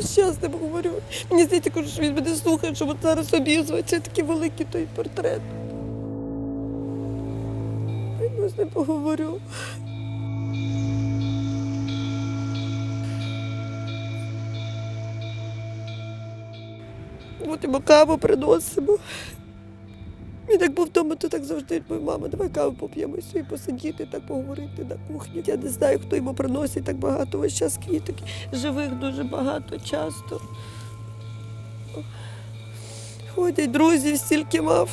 весь не поговорю. говорю. Мені здається, кажу, що він мене слухає, що зараз обізується такий великий той портрет. Я з ним поговорю. От йому каву приносимо. Він так був вдома, то так завжди моя мама, давай каву поп'ємо і собі посидіти, так поговорити на кухні. Я не знаю, хто йому приносить так багато весь час квіток. Живих дуже багато, часто. Ходять друзів, стільки мав.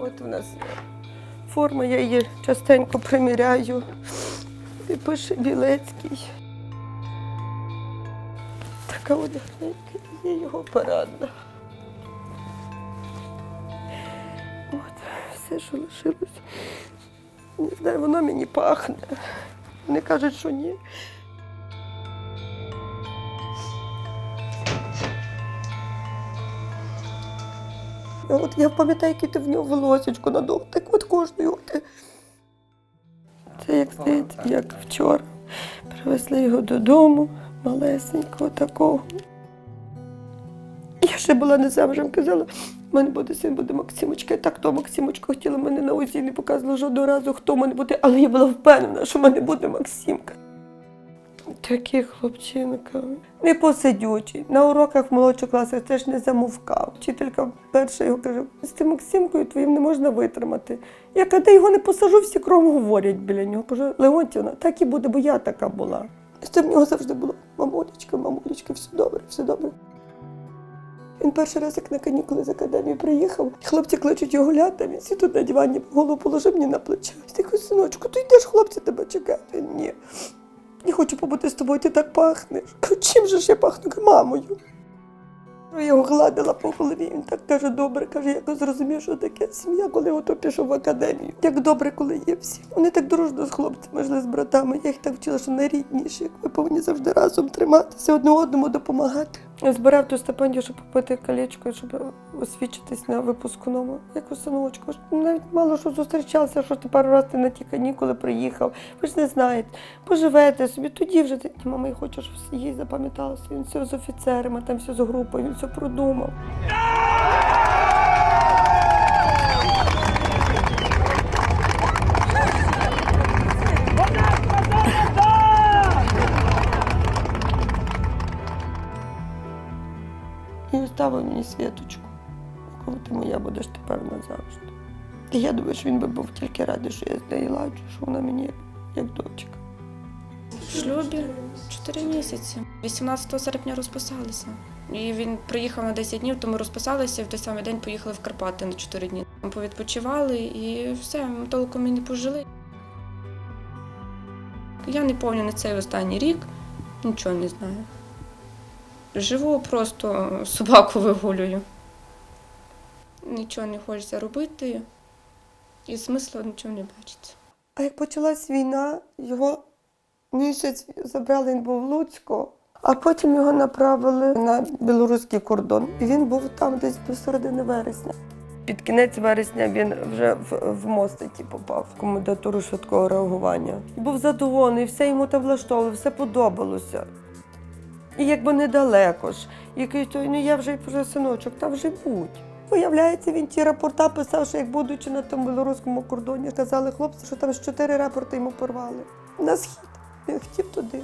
От у нас форма, я її частенько приміряю. І пише Білецький. Така одягненька, є його парадна. Все, що лишилось. Не знаю, воно мені пахне. Вони кажуть, що ні. От я пам'ятаю, який ти в нього волосечко надов, так от кожної. Це як здається, як вчора. Привезли його додому, малесенького такого. Я ще була не замужем, казала, в мене буде син, буде Максимочка. Я так то Максимочка хотіла мене на УЗІ, не показувала жодного разу, хто в мене буде, але я була впевнена, що в мене буде Максимка. Такий хлопчинка. Непосидючий. На уроках в молодших класах теж не замовкав. Вчителька перша його каже, з тим Максимкою твоїм не можна витримати. Я коли його не посажу, всі кром говорять біля нього. Кажу, Леонтівна, так і буде, бо я така була. Це в нього завжди було мамулечка, мамулечка, все добре, все добре. Він перший раз, як на канікули з академії приїхав, хлопці кличуть його гуляти, він тут на дивані голову положив мені на плече. Я синочку, ти йдеш, хлопці тебе чекають. Він ні. Я хочу побути з тобою, ти так пахнеш. Чим же ж я пахну? Мамою. Я його гладила по голові, він так каже, добре, каже, я зрозумів, що таке сім'я, коли ото пішов в академію. Як добре, коли є всі. Вони так дружно з хлопцями жили з братами. Я їх так вчила, що найрідніші. Ви повинні завжди разом триматися, одне одному допомагати. Збирав ту стипендію, щоб купити колечко, щоб освідчитись на випускному. Як у синочку. Навіть мало що зустрічалися, що ти пару разів ти на ті канікули приїхав. Ви ж не знаєте. Поживете собі, тоді вже ти мама, я хочу, щоб їй запам'яталося. Він все з офіцерами, там все з групою, він все продумав. Світочку. Коли ти моя будеш тепер назавжди. І я думаю, що він би був тільки радий, що я з нею ладжу, що вона мені як, дочка. В шлюбі 4 місяці. 18 серпня розписалися. І він приїхав на 10 днів, тому розписалися і в той самий день поїхали в Карпати на 4 дні. Повідпочивали і все, ми толком і не пожили. Я не пам'ятаю на цей останній рік, нічого не знаю. Живу просто собаку вигулюю. Нічого не хочеться робити, і смисла нічого не бачиться. А як почалась війна, його місяць забрали, він був в Луцьку, а потім його направили на білоруський кордон. І він був там десь до середини вересня. Під кінець вересня він вже в, в Моститі попав в комендатуру швидкого реагування. Був задоволений, все йому там влаштовувало, все подобалося. І якби недалеко ж. Який той, ну я вже вже синочок, та вже будь. Виявляється, він ті рапорта писав, що як будучи на тому білоруському кордоні, казали хлопці, що там з чотири рапорти йому порвали. На схід. Він хотів туди.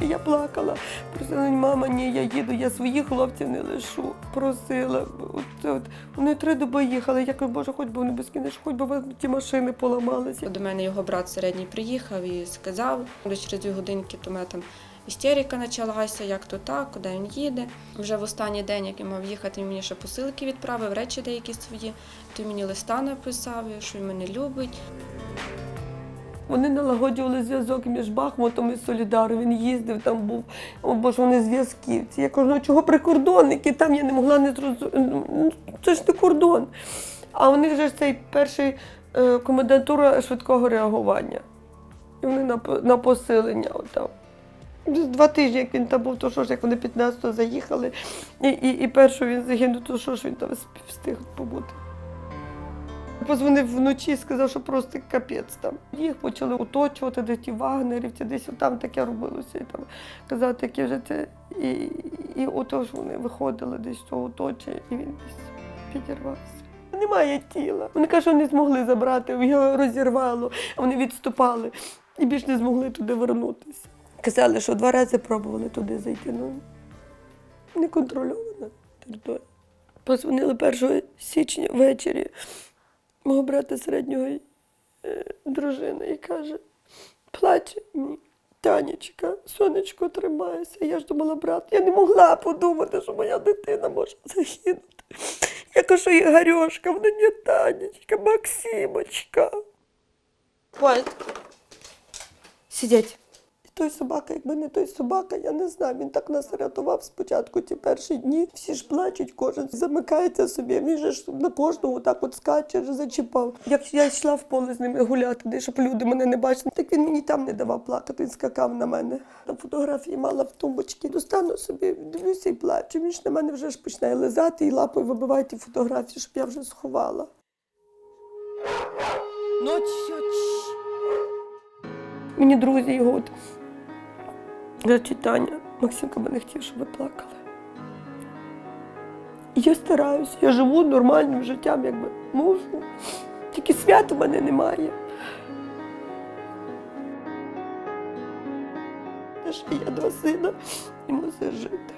Я плакала. Просила, мама, ні, я їду, я своїх хлопців не лишу. Просила. От, от. Вони три доби їхали. Я кажу, боже, хоч би вони безкінечно, хоч би ті машини поламалися. До мене його брат середній приїхав і сказав, десь через дві годинки то мене там істерика почалася, як то так, куди він їде. Вже в останній день, як я мав їхати, він мені ще посилки відправив, речі деякі свої. То мені листа написав, що він мене любить. Вони налагоджували зв'язок між Бахмутом і Солідаром. Він їздив, там був, о боже, вони зв'язківці. Я кажу, ну чого прикордонники? Там я не могла не зрозуміти. Ну, це ж не кордон. А у них же ж цей перший е, комендатура швидкого реагування. І вони на, на посилення отам. Два тижні, як він там був, то що ж, як вони 15-го заїхали, і, і, і першого він загинув, то що ж він там встиг побути. Позвонив вночі, сказав, що просто капець там. Їх почали оточувати, десь ті вагнерівці, десь там таке робилося. І там казав, таке вже це. І, і отож вони виходили десь з того оточення, і він десь підірвався. Немає тіла. Вони кажуть, що не змогли забрати, його розірвало, вони відступали і більш не змогли туди вернутися. Казали, що два рази пробували туди зайти. Ну, неконтрольована територія. Позвонили 1 січня ввечері мого брата середнього е, дружина і каже, плаче мені. Танечка, сонечко, тримайся. Я ж думала, брат, я не могла подумати, що моя дитина може загинути. Я кажу, Ігорьошка, вона не Танечка, Максимочка. Вальт, сидять. Той собака, якби не той собака, я не знаю. Він так нас рятував спочатку ті перші дні. Всі ж плачуть, кожен замикається собі. Він же ж на кожного так от скаче, зачіпав. Як я йшла в поле з ними гуляти, де щоб люди мене не бачили, так він мені там не давав плакати, він скакав на мене. На фотографії мала в тумбочці. Достану собі, дивлюся і плачу. Він ж на мене вже ж починає лизати і лапою вибиває ті фотографії, щоб я вже сховала. Ночью. Мені друзі його от зачитання. Максимка би не хотів, щоб ви плакали. Я стараюся, я живу нормальним життям, якби можу. Тільки свят у мене немає. Те, що я два сина і мусив жити.